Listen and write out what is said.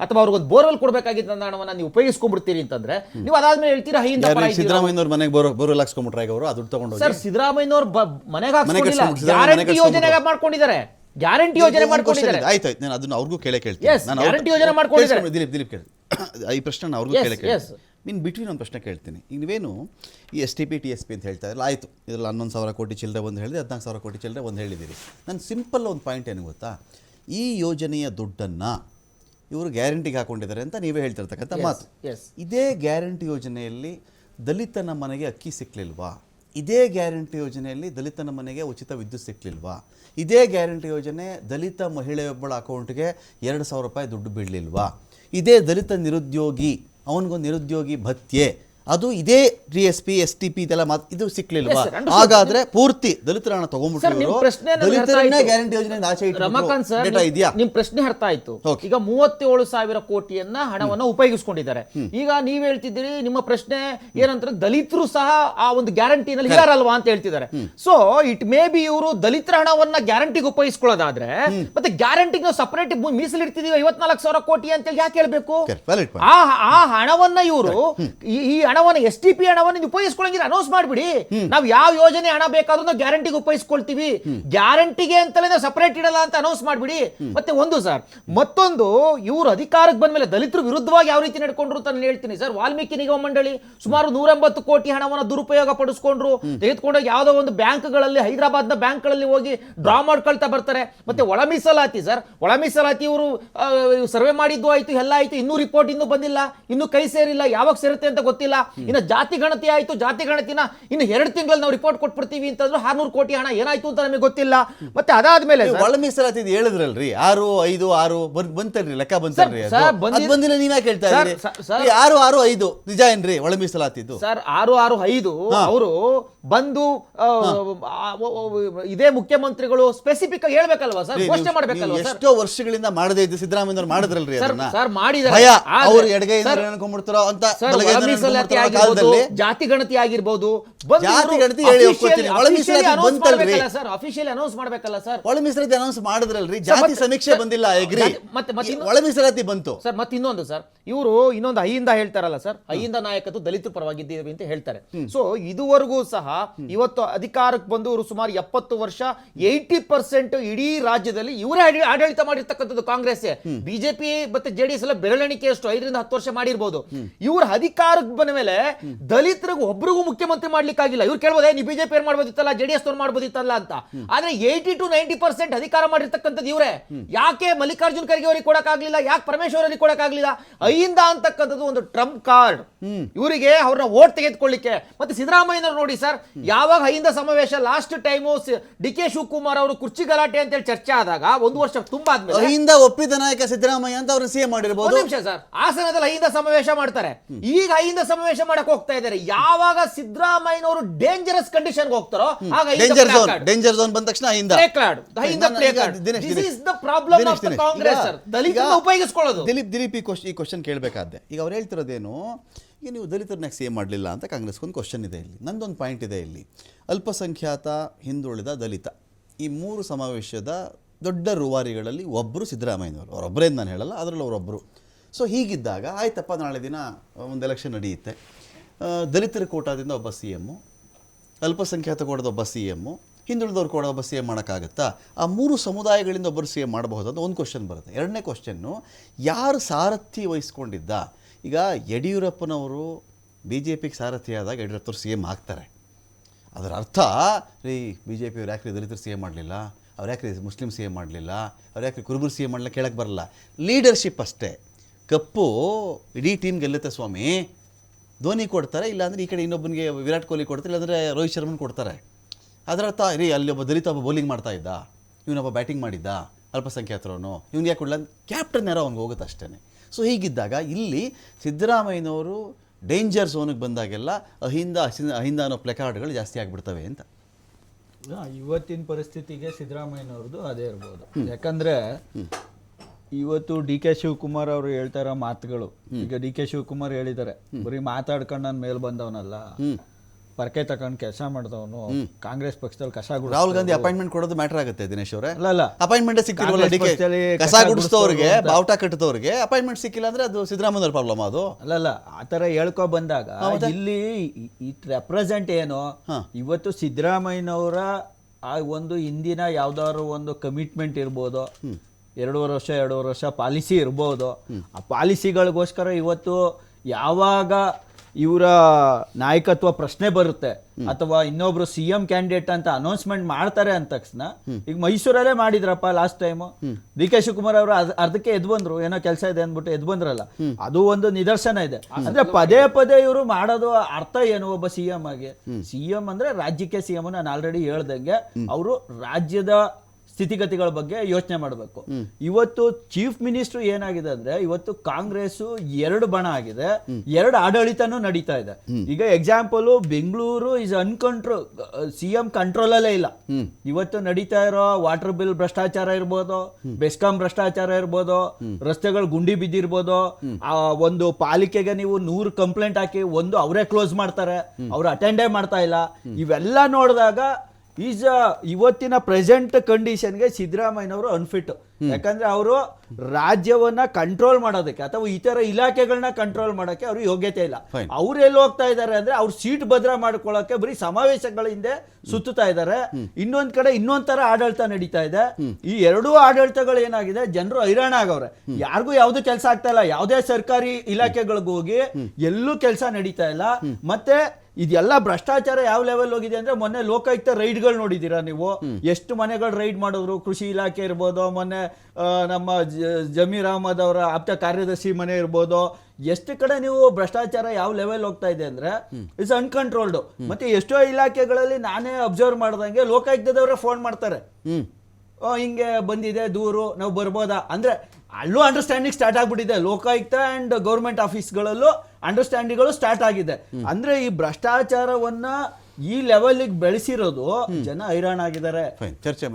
ಅಥವಾ ಅವ್ರಿಗೊಂದು ಬೋರ್ವೆಲ್ ಕೊಡಬೇಕಾಗಿದ್ದ ಹಣವನ್ನು ನೀವು ಉಪಯೋಗಿಸ್ಕೊಂಡ್ಬಿಡ್ತೀರಿ ಅಂತಂದ್ರೆ ನೀವು ಅದಾದ್ಮೇಲೆ ಹೇಳ್ತೀರಾ ಹೈಯಿಂದ. ಸಿದ್ದರಾಮಯ್ಯನವ್ರ ಮನೆಗೆ ಬರೋ ಬೋರ್ವೆಲ್ ಹಾಕ್ಸ್ಕೊಂಡ್ಬಿಟ್ರೆ ಅವರು? ಅದು ತಗೊಂಡು ಸರ್ ಸಿದ್ದರಾಮಯ್ಯನವ್ರು ಬ- ಮನೆಗೆ ಹಾಕ್ಸ್ಕೊಂಡಿಲ್ಲ. ಗ್ಯಾರಂಟಿ ಯೋಜನೆ ಮಾಡ್ಕೊಂಡಿದ್ದಾರೆ? ಗ್ಯಾರಂಟಿ ಯೋಜನೆ ಮಾಡ್ಕೊಂಡಿದ್ದಾರೆ. ಆಯ್ತು ಆಯ್ತು. ನಾನು ಅದನ್ನ ಅವ್ರಿಗೂ ಕೇಳೇ ಕೇಳ್ತೀನಿ. ನಾನು ಅವ್ರ- ಯೋಜನೆ ಮಾಡ್ಕೊಂಡಿದ್ದಾರೆ. ದಿಲೀಪ್ ದಿಲೀಪ್ ಕೇಳಿ. ಈ ಪ್ರಶ್ನೆ ನಾನು ಅವ್ರಿಗೂ ಕೇಳಿ. ಕೇಳ್ತೀನಿ ಮೀನ್ ಬಿಟ್ವೀನ್ ಒಂದು ಪ್ರಶ್ನೆ ಕೇಳ್ತೀನಿ. ಈಗ ನೀವೇನು ಈ S T P T S P ಅಂತ ಹೇಳ್ತಾ ಇರಲ್ಲ ಆಯಿತು. ಇದರಲ್ಲಿ ಹನ್ನೊಂದು ಸಾವಿರ ಕೋಟಿ ಚಿಲ್ಲರೆ ಒಂದು ಹೇಳಿದೆ ಹದಿನಾಲ್ಕು ಸಾವಿರ ಕೋಟಿ ಚಿಲ್ಲರೆ ಒಂದು ಹೇಳಿದ್ದೀರಿ. ನಾನು ಸಿಂಪಲ್ ಒಂದು ಪಾಯಿಂಟ್ ಏನು ಗೊತ್ತಾ? ಈ ಯೋಜನೆಯ ದುಡ್ಡನ್ನು ಇವರು ಗ್ಯಾರಂಟಿಗೆ ಹಾಕೊಂಡಿದ್ದಾರೆ ಅಂತ ನೀವೇ ಹೇಳ್ತಿರ್ತಕ್ಕಂಥ ಮಾತು. ಇದೇ ಗ್ಯಾರಂಟಿ ಯೋಜನೆಯಲ್ಲಿ ದಲಿತನ ಮನೆಗೆ ಅಕ್ಕಿ ಸಿಕ್ಕಲಿಲ್ವಾ ಇದೇ ಗ್ಯಾರಂಟಿ ಯೋಜನೆಯಲ್ಲಿ ದಲಿತನ ಮನೆಗೆ ಉಚಿತ ವಿದ್ಯುತ್ ಸಿಕ್ಕಲಿಲ್ವಾ ಇದೇ ಗ್ಯಾರಂಟಿ ಯೋಜನೆ ದಲಿತ ಮಹಿಳೆಯೊಬ್ಬಳ ಅಕೌಂಟ್ಗೆ ಎರಡು ಸಾವಿರ ರೂಪಾಯಿ ದುಡ್ಡು ಬೀಳಲಿಲ್ವಾ? ಇದೇ ದಲಿತ ನಿರುದ್ಯೋಗಿ ಅವನಿಗೊಂದು ನಿರುದ್ಯೋಗಿ ಭತ್ಯೆ ಅದು ಇದೇ D S P S T P ಇದೆಲ್ಲ ಮಾತು ಇದು ಸಿಕ್ಲಿಲ್ವಾ? Yes, sir, understood. ಹಾಗಾದ್ರೆ ಪೂರ್ತಿ ದಲಿತರ ಹಣ ನಿಮ್ ತಗೊಂಡ್ಬಿಟ್ಟು ಪ್ರಶ್ನೆ ನನಗೆ ಅರ್ಥ ದಲಿತರನ್ನೇ ಆಯ್ತು. ಗ್ಯಾರಂಟಿ ಯೋಜನೆಯಿಂದ ಆಚೆ ಇಟ್ಬಿಟ್ರು. ರಮಾಕಾಂತ್ ಸರ್ ಡೇಟಾ ಇದೆಯಾ? ನಿಮ್ ಪ್ರಶ್ನೆ ಅರ್ಥ ಆಯ್ತು. Okay. ಈಗ ಮೂವತ್ತೇಳು ಸಾವಿರ ಕೋಟಿಯನ್ನ ಹಣವನ್ನ ಉಪಯೋಗಿಸ್ಕೊಂಡಿದ್ದಾರೆ. ಈಗ ನೀವ್ ಹೇಳ್ತಿದ್ದೀರಿ ನಿಮ್ಮ ಪ್ರಶ್ನೆ ಏನಂದ್ರೆ ದಲಿತರು ಸಹ ಆ ಒಂದು ಗ್ಯಾರಂಟಿನಲ್ಲಿ ಇದಾರಲ್ವಾ ಅಂತ ಹೇಳ್ತಿದ್ದಾರೆ. ಸೊ ಇಟ್ ಮೇ ಬಿ ಇವರು ದಲಿತರ ಹಣವನ್ನ ಗ್ಯಾರಂಟಿಗೆ ಉಪಯೋಗಿಸ್ಕೊಳ್ಳೋದಾದ್ರೆ ಮತ್ತೆ ಗ್ಯಾರಂಟಿ ನಾವು ಸಪರೇಟ್ ಮೀಸಲಿಡ್ತಿದೀವಿ ಐವತ್ನಾಲ್ಕು ಸಾವಿರ ಕೋಟಿ ಅಂತ ಹೇಳಿ ಯಾಕೆ ಹೇಳ್ಬೇಕು? Correct, valid point. ಆ ಆ ಹಣವನ್ನ ಇವರು ಈ ಈ ಹಣವನ್ನ ಎಸ್ ಟಿ ಪಿ ಹಣವನ್ನು ನೀವು ಅನೌನ್ಸ್ ಮಾಡ್ಬಿಡಿ. ನಾವು ಯಾವ ಯೋಜನೆ ಹಣ ಬೇಕಾದ್ರೂ ನಾವು ಗ್ಯಾರಂಟಿಗೆ ಉಪಯೋಗಿಸ್ಕೊಳ್ತೀವಿ. ಗ್ಯಾರಂಟಿಗೆ ಅಂತಲೇ ನಾವು ಸಪರೇಟ್ ಇಡಲ್ಲ ಅಂತ ಅನೌನ್ಸ್ ಮಾಡ್ಬಿಡಿ. ಮತ್ತೆ ಒಂದು ಸರ್ ಮತ್ತೊಂದು ಇವರು ಅಧಿಕಾರಕ್ಕೆ ಬಂದ ಮೇಲೆ ದಲಿತರು ವಿರುದ್ಧವಾಗಿ ಯಾವ ರೀತಿ ನಡ್ಕೊಂಡ್ರು ಅಂತ ಹೇಳ್ತೀನಿ ಸರ್. ವಾಲ್ಮೀಕಿ ನಿಗಮ ಮಂಡಳಿ ಸುಮಾರು ನೂರೆಂಬತ್ತು ಕೋಟಿ ಹಣವನ್ನ ದುರುಪಯೋಗ ಪಡಿಸ್ಕೊಂಡ್ರು. ತೆಗೆದುಕೊಂಡು ಯಾವುದೋ ಒಂದು ಬ್ಯಾಂಕ್ಗಳಲ್ಲಿ ಹೈದರಾಬಾದ್ನ ಬ್ಯಾಂಕ್ಗಳಲ್ಲಿ ಹೋಗಿ ಡ್ರಾ ಮಾಡ್ಕೊಳ್ತಾ ಬರ್ತಾರೆ. ಮತ್ತೆ ಒಳ ಮೀಸಲಾತಿ ಸರ್ ಒಳ ಮೀಸಲಾತಿ ಇವರು ಸರ್ವೆ ಮಾಡಿದ್ದು ಆಯ್ತು ಎಲ್ಲ ಆಯ್ತು ಇನ್ನೂ ರಿಪೋರ್ಟ್ ಇನ್ನೂ ಬಂದಿಲ್ಲ ಇನ್ನೂ ಕೈ ಸೇರಿಲ್ಲ ಯಾವಾಗ ಸೇರುತ್ತೆ ಅಂತ ಗೊತ್ತಿಲ್ಲ. ಇನ್ನು ಜಾತಿ ಗಣತಿ ಆಯಿತು ಜಾತಿ ಗಣತಿನ ಇನ್ನು ಎರಡು ತಿಂಗಳಲ್ಲಿ ನಾವು ರಿಪೋರ್ಟ್ ಕೊಟ್ಬಿಡ್ತೀವಿ ಅಂತಂದ್ರೆ ಆರ್ನೂರು ಕೋಟಿ ಹಣ ಏನಾಯ್ತು ಅಂತ ನಮಗೆ ಗೊತ್ತಿಲ್ಲ. ಮತ್ತೆ ಅದಾದ್ಮೇಲೆ ಒಳ ಮೀಸಲಾತಿ ಹೇಳಿದ್ರಲ್ರಿ ಆರು ಐದು ಆರು ಬಂತಲ್ರಿ ಲೆಕ್ಕ ಬಂತಲ್ರಿ ಬಂದಿಲ್ಲ ನೀವ್ ಯಾಕೆ ಹೇಳ್ತಾ ಇದ್ರಿ ಆರು ಆರು ಐದು ನಿಜ ಏನ್ರಿ ಒಳ ಮೀಸಲಾತಿದ್ದು? ಸರ್ ಆರು ಆರು ಐದು ಅವರು ಬಂದು ಇದೇ ಮುಖ್ಯಮಂತ್ರಿಗಳು ಸ್ಪೆಸಿಫಿಕ್ ಆಗಿ ಹೇಳ್ಬೇಕಲ್ವಾ ಸರ್? ಘೋಷಣೆ ಮಾಡ್ಬೇಕಲ್ವಾ ಎಷ್ಟೋ ವರ್ಷಗಳಿಂದ ಮಾಡದೇ ಇದ್ದು ಸಿದ್ದರಾಮಯ್ಯವ್ರು ಮಾಡಿದ್ರಲ್ರಿ ಸರ್, ಆದ್ರೆ- ಅವ್ರು ಎಡಗೈ ಅನ್ಕೊಂಡ್ಬಿಡ್ತಾರೋ ಅಂತ ಅನ್ಕೊಂಡ್ಬಿಡ್ತಾರೋ ಆಗಿರ್ಬೋದು ಜಾತಿ ಗಣತಿ ಆಗಿರ್ಬೋದು ಬಂದು ಜಾತಿ ಗಣತಿ ಹೇಳಿ officially- ಒಪ್ಕೊತೀನಿ. ಒಳ ಮೀಸಲಾತಿ ಬಂತಲ್ರಿ. ಸರ್ ಅಫಿಷಿಯಲಿ ಅನೌನ್ಸ್ ಮಾಡ್ಬೇಕಲ್ಲ ಸರ್ ಒಳ ಮೀಸಲಾತಿ ಅನೌನ್ಸ್ ಮಾಡಿದ್ರಲ್ರಿ? ಜಾತಿ ಸಮೀಕ್ಷೆ ಬಂದಿಲ್ಲ ಎಗ್ರಿ ಮತ್ತೆ- ಮತ್ತೆ ಒಳ ಮೀಸಲಾತಿ ಬಂತು. ಸರ್ ಮತ್ತೆ ಇನ್ನೊಂದು ಸರ್ ಇವರು ಇನ್ನೊಂದು ಐಯಿಂದ ಹೇಳ್ತಾರಲ್ಲ ಸರ್ ಐಯಿಂದ ನಾಯಕತ್ವ ದಲಿತರ ಪರವಾಗಿದ್ದೀವಿ ಅಂತ ಹೇಳ್ತಾರೆ. ಸೊ ಇದುವರೆಗೂ ಸಹ ಇವತ್ತು ಅಧಿಕಾರಕ್ಕೆ ಬಂದು ಇವರು ಸುಮಾರು ಎಪ್ಪತ್ತು ವರ್ಷ ಏಯ್ಟಿ ಪರ್ಸೆಂಟ್ ಇಡೀ ರಾಜ್ಯದಲ್ಲಿ ಇವರೇ ಆಡಳಿತ ಮಾಡಿರ್ತಕ್ಕಂಥದ್ದು ಕಾಂಗ್ರೆಸ್. ಬಿಜೆಪಿ ಮತ್ತೆ ಜೆಡಿಎಸ್ ಎಲ್ಲ ಬೆರಳೆಣಿಕೆ ಅಷ್ಟು ಐದರಿಂದ ಹತ್ತು ವರ್ಷ ಮಾಡಿರ್ಬೋದು. ಇವ್ರ ಅಧಿಕಾರಕ್ಕೆ ಬಂದ ಮೇಲೆ ದಲಿತರಿಗೂ ಒಬ್ರಿಗೂ ಮುಖ್ಯಮಂತ್ರಿ ಮಾಡ್ಲಿಕ್ಕಾಗಿಲ್ಲ. ಇವ್ರು ಕೇಳ್ಬೋದೇ ನೀವು ಬಿಜೆಪಿ ಏನ್ ಮಾಡ್ಬೋದಿತ್ತಲ್ಲ ಜೆಡಿಎಸ್ ಅವ್ರು ಮಾಡ್ಬೋದಿತ್ತಲ್ಲ ಅಂತ. ಆದ್ರೆ ಏಯ್ಟಿ ಟು ನೈಂಟಿ ಪರ್ಸೆಂಟ್ ಅಧಿಕಾರ ಮಾಡಿರ್ತಕ್ಕಂಥದ್ದು ಇವರೇ. ಯಾಕೆ ಮಲ್ಲಿಕಾರ್ಜುನ್ ಖರ್ಗೆ ಅವರಿಗೆ ಕೊಡಕ್ಕಾಗ್ಲಿಲ್ಲ? ಯಾಕೆ ಪರಮೇಶ್ವರ್ ಅವರಿಗೆ ಕೊಡಕ್ಕಾಗ್ಲಿಲ್ಲ? ಅಯ್ಯಿಂದ ಅಂತಕ್ಕಂಥದ್ದು ಒಂದು ಟ್ರಂಪ್ ಕಾರ್ಡ್. ಇವರಿಗೆ ಅವ್ರನ್ನ ಓಟ್ ತೆಗೆದುಕೊಳ್ಳಿಕ್ಕೆ. ಮತ್ತೆ ಸಿದ್ದರಾಮಯ್ಯನವ್ರು ನೋಡಿ ಸರ್ ಯಾವಾಗ ಅಹಿಂದ ಸಮಾವೇಶ last time D K Shivakumar ಅವರು ಕುರ್ಚಿ ಗಲಾಟೆ ಅಂತೇಳಿ ಚರ್ಚೆ ಆದಾಗ ಒಂದು ವರ್ಷ ತುಂಬಾ ಆದ್ಮೇಲೆ ಅಹಿಂದ ಒಪ್ಪಿದ ನಾಯಕ ಸಿದ್ದರಾಮಯ್ಯ ಅಂತ ಅವ್ರನ್ನ ಸಿಎಂ ಮಾಡಿರ್ಬೋದು. ನಿಮಿಷ ಸರ್ ಹಾಸನದಲ್ಲಿ ಅಹಿಂದ ಸಮಾವೇಶ ಮಾಡ್ತಾರೆ. ಈಗ ಅಹಿಂದ ಸಮಾವೇಶ ಮಾಡಕ್ ಹೋಗ್ತಾ ಇದ್ದಾರೆ. ಯಾವಾಗ ಸಿದ್ದರಾಮಯ್ಯನವರು ಡೇಂಜರಸ್ ಕಂಡೀಷನ್ ಹೋಗ್ತಾರೋ ಆಗ ಡೇಂಜರ್ ಝೋನ್ ಡೇಂಜರ್ ಝೋನ್ ಬಂದ ತಕ್ಷಣ ಹಿಂದ ಪ್ಲೇ ಕಾರ್ಡ್ ಹಿಂದ play card Dinesh, this is the problem of the Dinesh. Congress sir ದಲಿತ ಉಪಯೋಗಿಸ್ಕೊಳ್ಳೋದು. ದಿಲೀಪ್ ದಿಲೀಪ್ ಈ ಕ್ವಶನ್ ಈ ಕ್ವಶನ್ ಕೇಳಬೇಕಾದ್ದೆ ಈಗ ಅವ್ರು ಹೇಳ್ತಿರೋದೇನು ಈಗ ನೀವು ದಲಿತರನ್ನ ಸೇವ್ ಮಾಡಲಿಲ್ಲ ಅಂತ ಕಾಂಗ್ರೆಸ್ಗೊಂದು ಕ್ವಶನ್ ಇದೆ ಇಲ್ಲಿ. ನಂದೊಂದು ಪಾಯಿಂಟ್ ಇದೆ ಇಲ್ಲಿ. ಅಲ್ಪಸಂಖ್ಯಾತ ಹಿಂದುಳಿದ ದಲಿತ. ಈ ಮೂರು ಸಮಾವೇಶದ ದೊಡ್ಡ ರೂವಾರಿಗಳಲ್ಲಿ ಒಬ್ಬರು ಸಿದ್ದರಾಮಯ್ಯನವರು. ಅವರೊಬ್ಬರೇ ನಾನು ಹೇಳಲ್ಲ ಅದರಲ್ಲಿ ಅವರೊಬ್ಬರು ಸೊ ಹೀಗಿದ್ದಾಗ ಆಯ್ತಪ್ಪ, ನಾಳೆ ದಿನ ಒಂದು ಎಲೆಕ್ಷನ್ ನಡೆಯುತ್ತೆ. ದಲಿತರ ಕೋಟಾದಿಂದ ಒಬ್ಬ ಸಿ ಎಮ್ಮು ಅಲ್ಪಸಂಖ್ಯಾತ ಕೋಟದ ಒಬ್ಬ ಸಿ ಎಮ್ಮು ಹಿಂದುಳಿದವ್ರು ಕೂಡ ಒಬ್ಬ ಸಿ ಎಂ ಮಾಡೋಕ್ಕಾಗತ್ತಾ? ಆ ಮೂರು ಸಮುದಾಯಗಳಿಂದ ಒಬ್ಬರು ಸಿ ಎಂ ಮಾಡಬಹುದು ಅಂತ ಒಂದು ಕ್ವಶನ್ ಬರುತ್ತೆ. ಎರಡನೇ ಕ್ವಶನ್ನು ಯಾರು ಸಾರಥಿ ವಹಿಸ್ಕೊಂಡಿದ್ದ? ಈಗ ಯಡಿಯೂರಪ್ಪನವರು ಬಿ ಜೆ ಪಿಗೆ ಸಾರಥಿ ಆದಾಗ ಯಡಿಯೂರಪ್ಪರು ಸಿ ಎಂ ಆಗ್ತಾರೆ. ಅದರ ಅರ್ಥ, ರೀ ಬಿ ಜೆ ಪಿಯವ್ರು ಯಾಕ್ರಿ ದಲಿತರು ಸಿ ಎಂ ಮಾಡಲಿಲ್ಲ? ಅವ್ರು ಯಾಕ್ರಿ ಮುಸ್ಲಿಂ ಸಿ ಎಂ ಮಾಡಲಿಲ್ಲ? ಅವ್ರು ಯಾಕ್ರಿ ಕುರುಬರು ಸಿ ಎಂ ಮಾಡಲಿಲ್ಲ ಕೇಳಕ್ಕೆ ಬರಲ್ಲ? ಲೀಡರ್ಶಿಪ್ ಅಷ್ಟೇ. ಕಪ್ಪು ಇಡೀ ಟೀಮ್ ಗೆಲ್ಲುತ್ತೆ ಸ್ವಾಮಿ. ಧೋನಿ ಕೊಡ್ತಾರೆ ಇಲ್ಲಾಂದರೆ ಈ ಕಡೆ ಇನ್ನೊಬ್ಬನಿಗೆ ವಿರಾಟ್ ಕೊಹ್ಲಿ ಕೊಡ್ತಾರೆ ಇಲ್ಲಾಂದರೆ ರೋಹಿತ್ ಶರ್ಮನ್ ಕೊಡ್ತಾರೆ. ಅದರ ಅರ್ಥ ರೀ ಅಲ್ಲಿ ಒಬ್ಬ ದಲಿತ ಒಬ್ಬ ಬೌಲಿಂಗ್ ಮಾಡ್ತಾ ಇದ್ದ ಇವನೊಬ್ಬ ಬ್ಯಾಟಿಂಗ್ ಮಾಡಿದ್ದ ಅಲ್ಪಸಂಖ್ಯಾತರವನು ಇವ್ನಿಗೆ ಯಾಕೆ ಕೊಡಲ್ಲ ಕ್ಯಾಪ್ಟನ್ ಯಾರೋ ಅವ್ನಿಗೆ ಹೋಗುತ್ತೆ ಅಷ್ಟೇ ಸೊ ಹೀಗಿದ್ದಾಗ ಇಲ್ಲಿ ಸಿದ್ದರಾಮಯ್ಯನವರು ಡೇಂಜರ್ ಝೋನಿಗೆ ಬಂದಾಗೆಲ್ಲ ಅಹಿಂದ ಹಸಿಂದ ಅಹಿಂದ ಅನ್ನೋ ಪ್ಲೆಕಾರ್ಡ್ಗಳು ಜಾಸ್ತಿ ಆಗಿಬಿಡ್ತವೆ ಅಂತ. ಇವತ್ತಿನ ಪರಿಸ್ಥಿತಿಗೆ ಸಿದ್ದರಾಮಯ್ಯನವ್ರದ್ದು ಅದೇ ಇರ್ಬೋದು. ಯಾಕಂದ್ರೆ ಇವತ್ತು ಡಿ ಕೆ ಶಿವಕುಮಾರ್ ಅವರು ಹೇಳ್ತಾ ಇರೋ ಮಾತುಗಳು ಈಗ ಡಿ ಕೆ ಶಿವಕುಮಾರ್ ಹೇಳಿದ್ದಾರೆ ಬರೀ ಮಾತಾಡ್ಕೊಂಡು ನಾನು ಮೇಲ್ ಬಂದವನಲ್ಲ ಪರಕೆ ತಕೊಂಡು ಕೆಲಸ ಮಾಡಿದವನು ಕಾಂಗ್ರೆಸ್ ಪಕ್ಷದಲ್ಲಿ ಕಸ ಗುಡ್ ರಾಹುಲ್ ಗಾಂಧಿ ಅಪಾಯಿಂಟ್ಮೆಂಟ್ ಕೊಡೋದು ಮ್ಯಾಟರ್ ಆಗುತ್ತೆ ದಿನೇಶ್ ಅವರೇ. ಅಲ್ಲ ಅಲ್ಲ. ಅಪಾಯಿಂಟ್ಮೆಂಟ್ ಡಿ ಕಸ ಗುಡಿಸ್ತವ್ರಿಗೆ ಬಾವುಟ ಕಟ್ಟಿದವ್ರಿಗೆ ಅಪಾಯಿಂಟ್ಮೆಂಟ್ ಸಿಕ್ಕಿಲ್ಲ ಅಂದ್ರೆ ಅದು ಸಿದ್ದರಾಮಯ್ಯ ಪ್ರಾಬ್ಲಮ್ ಅದು. ಅಲ್ಲ ಆ ಥರ ಹೇಳ್ಕೊ ಬಂದಾಗ ಇಲ್ಲಿ ಇಟ್ ರೆಪ್ರೆಸೆಂಟ್ ಏನು? ಇವತ್ತು ಸಿದ್ದರಾಮಯ್ಯನವರ ಆ ಒಂದು ಹಿಂದಿನ ಯಾವ್ದಾದ್ರು ಒಂದು ಕಮಿಟ್ಮೆಂಟ್ ಇರ್ಬೋದು ಎರಡೂವರೆ ವರ್ಷ ಎರಡೂವರೆ ವರ್ಷ ಪಾಲಿಸಿ ಇರ್ಬೋದು. ಆ ಪಾಲಿಸಿಗಳಿಗೋಸ್ಕರ ಇವತ್ತು ಯಾವಾಗ ಇವರ ನಾಯಕತ್ವ ಪ್ರಶ್ನೆ ಬರುತ್ತೆ ಅಥವಾ ಇನ್ನೊಬ್ರು ಸಿ ಎಂ ಕ್ಯಾಂಡಿಡೇಟ್ ಅಂತ ಅನೌನ್ಸ್ಮೆಂಟ್ ಮಾಡ್ತಾರೆ ಅಂದ ತಕ್ಷಣ, ಈಗ ಮೈಸೂರಲ್ಲೇ ಮಾಡಿದ್ರಪ್ಪ last time D K Shivakumar ಅವರು ಅರ್ಧಕ್ಕೆ ಎದ್ ಬಂದ್ರು, ಏನೋ ಕೆಲಸ ಇದೆ ಅಂದ್ಬಿಟ್ಟು ಎದ್ ಬಂದ್ರಲ್ಲ. ಅದು ಒಂದು ನಿದರ್ಶನ ಇದೆ. ಅಂದ್ರೆ ಪದೇ ಪದೇ ಇವರು ಮಾಡೋದು ಅರ್ಥ ಏನು ಒಬ್ಬ ಸಿ ಎಂ ಆಗಿ? ಸಿ ಎಂ ಅಂದ್ರೆ ರಾಜ್ಯಕ್ಕೆ ಸಿ ಎಂ ನಾನು ಆಲ್ರೆಡಿ ಹೇಳ್ದಂಗೆ, ಅವರು ರಾಜ್ಯದ ಸ್ಥಿತಿಗತಿಗಳ ಬಗ್ಗೆ ಯೋಚನೆ ಮಾಡಬೇಕು. ಇವತ್ತು ಚೀಫ್ ಮಿನಿಸ್ಟರ್ ಏನಾಗಿದೆ ಅಂದ್ರೆ ಇವತ್ತು ಕಾಂಗ್ರೆಸ್ ಎರಡು ಬಣ ಆಗಿದೆ. ಎರಡು ಆಡಳಿತನೂ ನಡೀತಾ ಇದೆ. ಈಗ example Bengaluru is uncontrol C M control ಅಲ್ಲೇ ಇಲ್ಲ ಇವತ್ತು ನಡೀತಾ ಇರೋ ವಾಟರ್ ಬಿಲ್ ಭ್ರಷ್ಟಾಚಾರ ಇರ್ಬೋದು ಬೆಸ್ಕಾಂ ಭ್ರಷ್ಟಾಚಾರ ಇರ್ಬೋದು ರಸ್ತೆಗಳು ಗುಂಡಿ ಬಿದ್ದಿರ್ಬೋದು ಆ ಒಂದು ಪಾಲಿಕೆಗೆ ನೀವು ನೂರು ಕಂಪ್ಲೇಂಟ್ ಹಾಕಿ ಒಂದು ಅವರೇ ಕ್ಲೋಸ್ ಮಾಡ್ತಾರೆ. ಅವ್ರು ಅಟೆಂಡೇ ಮಾಡ್ತಾ ಇಲ್ಲ. ಇವೆಲ್ಲ ನೋಡಿದಾಗ ಈಸ್ ಇವತ್ತಿನ ಪ್ರೆಸೆಂಟ್ ಕಂಡೀಷನ್ಗೆ ಸಿದ್ದರಾಮಯ್ಯನವರು ಅನ್ಫಿಟ್ ಯಾಕಂದ್ರೆ ಅವರು ರಾಜ್ಯವನ್ನ ಕಂಟ್ರೋಲ್ ಮಾಡೋದಕ್ಕೆ ಅಥವಾ ಇತರ ಇಲಾಖೆಗಳನ್ನ ಕಂಟ್ರೋಲ್ ಮಾಡೋಕೆ ಅವ್ರಿಗೆ ಯೋಗ್ಯತೆ ಇಲ್ಲ. ಅವ್ರು ಎಲ್ಲಿ ಹೋಗ್ತಾ ಇದ್ದಾರೆ ಅಂದ್ರೆ ಅವ್ರ ಸೀಟ್ ಭದ್ರ ಮಾಡ್ಕೊಳ್ಳೋಕೆ ಬರೀ ಸಮಾವೇಶಗಳ ಹಿಂದೆ ಸುತ್ತುತ್ತಾ ಇದ್ದಾರೆ. ಇನ್ನೊಂದ್ ಕಡೆ ಇನ್ನೊಂದ್ ತರ ಆಡಳಿತ ನಡೀತಾ ಇದೆ. ಈ ಎರಡೂ ಆಡಳಿತಗಳು ಏನಾಗಿದೆ ಜನರು ಹೈರಾಣ ಆಗವ್ರೆ. ಯಾರಿಗೂ ಯಾವ್ದು ಕೆಲಸ ಆಗ್ತಾ ಇಲ್ಲ. ಯಾವುದೇ ಸರ್ಕಾರಿ ಇಲಾಖೆಗಳಿಗೆ ಹೋಗಿ ಎಲ್ಲೂ ಕೆಲಸ ನಡೀತಾ ಇಲ್ಲ. ಮತ್ತೆ ಇದೆಲ್ಲ ಭ್ರಷ್ಟಾಚಾರ ಯಾವ ಲೆವೆಲ್ ಹೋಗಿದೆ ಅಂದ್ರೆ ಮೊನ್ನೆ ಲೋಕಾಯುಕ್ತ ರೈಡ್ಗಳು ನೋಡಿದೀರಾ ನೀವು? ಎಷ್ಟು ಮನೆಗಳು ರೈಡ್ ಮಾಡಿದ್ರು? ಕೃಷಿ ಇಲಾಖೆ ಇರ್ಬೋದು ಮೊನ್ನೆ ನಮ್ಮ ಜ- ಜಮೀರ್ ಅಹಮದ್ ಅವರ ಆಪ್ತ ಕಾರ್ಯದರ್ಶಿ ಮನೆ ಇರ್ಬೋದು. ಎಷ್ಟು ಕಡೆ ನೀವು ಭ್ರಷ್ಟಾಚಾರ ಯಾವ ಲೆವೆಲ್ ಹೋಗ್ತಾ ಇದೆ ಅಂದ್ರೆ ಇಟ್ಸ್ ಅನ್ಕಂಟ್ರೋಲ್ಡ್ ಮತ್ತೆ ಎಷ್ಟೋ ಇಲಾಖೆಗಳಲ್ಲಿ ನಾನೇ ಅಬ್ಸರ್ವ್ ಮಾಡ್ದಂಗೆ ಲೋಕಾಯುಕ್ತದವ್ರೆ ಫೋನ್ ಮಾಡ್ತಾರೆ. ಹಿಂಗೆ ಬಂದಿದೆ ದೂರು ನಾವು ಬರ್ಬೋದಾ? ಅಂದ್ರೆ ಅಲ್ಲೂ ಅಂಡರ್ಸ್ಟ್ಯಾಂಡಿಂಗ್ ಸ್ಟಾರ್ಟ್ ಆಗ್ಬಿಟ್ಟಿದೆ. ಲೋಕಾಯುಕ್ತ ಅಂಡ್ ಗೌರ್ಮೆಂಟ್ ಆಫೀಸ್ಗಳಲ್ಲೂ ಅಂಡರ್ಸ್ಟ್ಯಾಂಡಿಂಗ್ಗಳು ಸ್ಟಾರ್ಟ್ ಆಗಿದೆ. ಅಂದ್ರೆ ಈ ಭ್ರಷ್ಟಾಚಾರವನ್ನ ಈ ಲೆವೆಲ್ಗೆ ಬೆಳೆಸಿರೋದು ಜನ ಹೈರಾಣ ಆಗಿದ್ದಾರೆ ಚರ್ಚೆ